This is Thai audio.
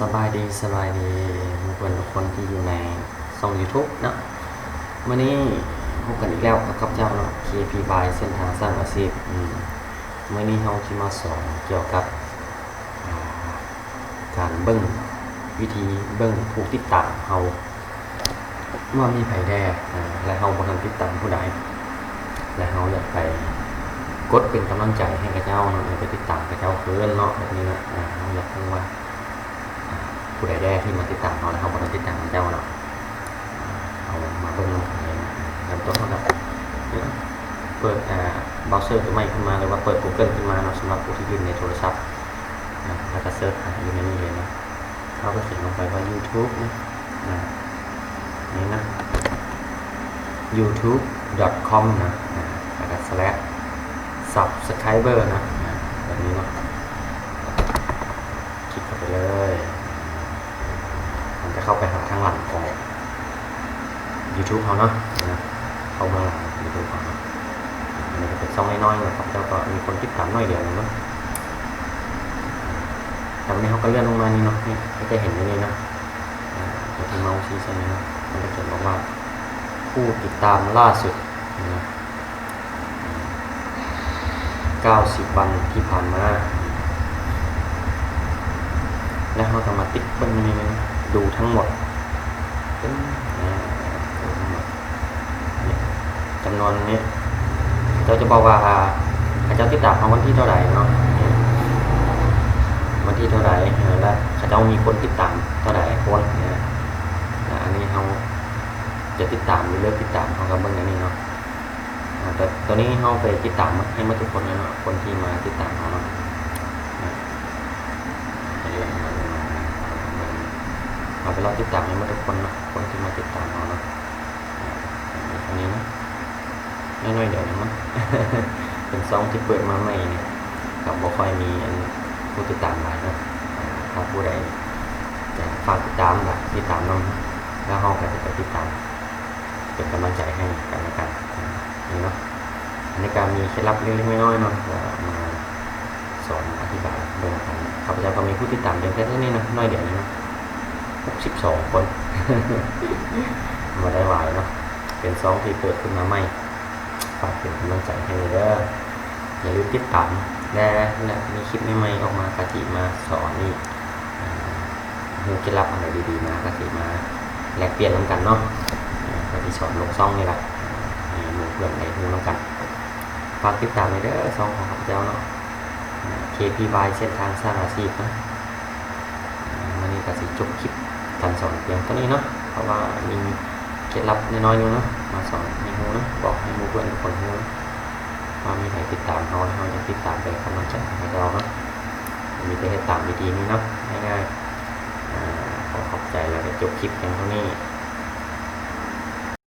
สบายดีสบายดีทุกคนทุกคนที่อยู่ในช่อง YouTube เนาะวันนี้พบกันอีกแล้วกับเจ้าเนาะ KP by เส้นทางสร้างอาชีพอืมวันนี้เราจะมาสอนเกี่ยวกับการเบิ้งวิธีเบิ้งผู้ติดตามเราว่ามีไผแด่และเราบ่ทันติดตามผู้ใดและเราอยากไปกดเป็นกำลังใจให้กับเจ้าเนาะไปติดตามกับเจ้าเพื่อนเนาะแบบนี้นะเราอยากรู้ว่า ผู้ใดแด้ที่มาติดตามเราแล้วเขาบอกติดตามเจ้าเนาะอ่าเอามาเบิ่งลงกันลยนะเริ่มต้นเท่ากับเนี่ยเปิดอ่าเบราว์เซอร์ตัวใหม่ขึ้นมาหรือว่าเปิด Google ขึ้นมาเนาสำหรับผู้ที่ยู่ในโทรศัพท์แล้วก็เซิร์ชหาอยู่ในนี้เลยนะเขาก็เขียนลงไปว่า YouTube นะนี่นะ youtube.com นะแล้วก็ slash subscriber นะแบบนี้เนาะคลิกเข้าไปเลย มันจะ เข้าไปหาทางหลังของ YouTube เขาเนาะนะเข้ามาหลัง YouTube เขาเนาะอันนี้ก็เป็นช่องน้อยๆนะครับแล้วก็มีคนติดตามน้อยเดียวเนาะแต่วันนี้เขาก็เลื่อนลงมานี่เนาะนี่จะเห็นอย่างนี้นะอ่าตัวที่เมาส์ชี้ใช่ไหมนาะมันจะเขียนบอกว่าผู้ติดตามล่าสุดนะ90 วันที่ผ่านมา แล้วเราก็มาติ๊กเบิ้งนี่นะ ดูทั้งหมดจำนวนนี้เราจะบอกว่าเขาเจ้าติดตามเราวันที่เท่าไหร่เนาะวันที่เท่าไหร่แล้วเขาเจ้ามีคนติดตามเท่าไหร่คนเนี่ยอันนี้เราจะติดตามหรือเลิกติดตามเขาก็เบิ้งอันนี้เนาะแต่ตอนนี้เราไปติดตามให้มาทุกคนแล้วเนาะคนที่มาติดตามเราเนาะอ่าไปเรื่อยมาเรื่อยมาเอาไป รอติดตามให้มาทุกคนนะคนที่มาติดตามเราเนาะอันนี้นะน้อยๆเดี๋ยวนะมั้งเป็นซองที่เปิดมาใหม่เนี่ยกับบ่ค่อยมีอันผู้ติดตามหลายเนาะถ้าผู้ใดจะฝากติดตามแบบติดตามน้องแล้วเราก็จะไปติดตามเป็นกำลังใจให้กันและกันนี่เนาะอันนี้การมีเคล็ดลับเล็กๆน้อยๆเนาะมาสอนอธิบายเรื่องกันข้าพเจ้าก็มีผู้ติดตามเพียงแค่เท่านี้นะน้อยเดียวนี้นะ เนาะ62คนมาได้หวายเนาะเป็นซองที่เปิดขึ้นมาใหม่ฝากเป็นกำลังใจให้เลยเด้ออย่าลืมติดตามและและมีคลิปใหม่ๆออกมากะทิมาสอนนี่อ่ามีเคล็ดลับอะไรดีๆมากะทิมาแลกเปลี่ยนกันเนาะก็ที่สอนลงซองนี่แหละหมู่เพื่อนในหูแล้วกันฝากติดตามในเด้อซองของข้าพเจ้าเนาะอ่า KPY เส้นทางสร้างอาชีพนะวันนี้ก็สิจบคลิป สอนเพียงเท่านี้เนาะเพราะว่ามีเคล็ดลับน้อยๆนึงเนาะมาสอนในหูเนาะบอกให้มูเพื่อนทุกคนหูนะว่ามีใครติดตามเราเราจะติดตามเป็นกำลังใจให้เราเนาะมีแต่ให้ตามดีๆนี่เนาะง่ายๆอ่าขอขอบใจแล้วก็จบคลิปเพียงเท่านี้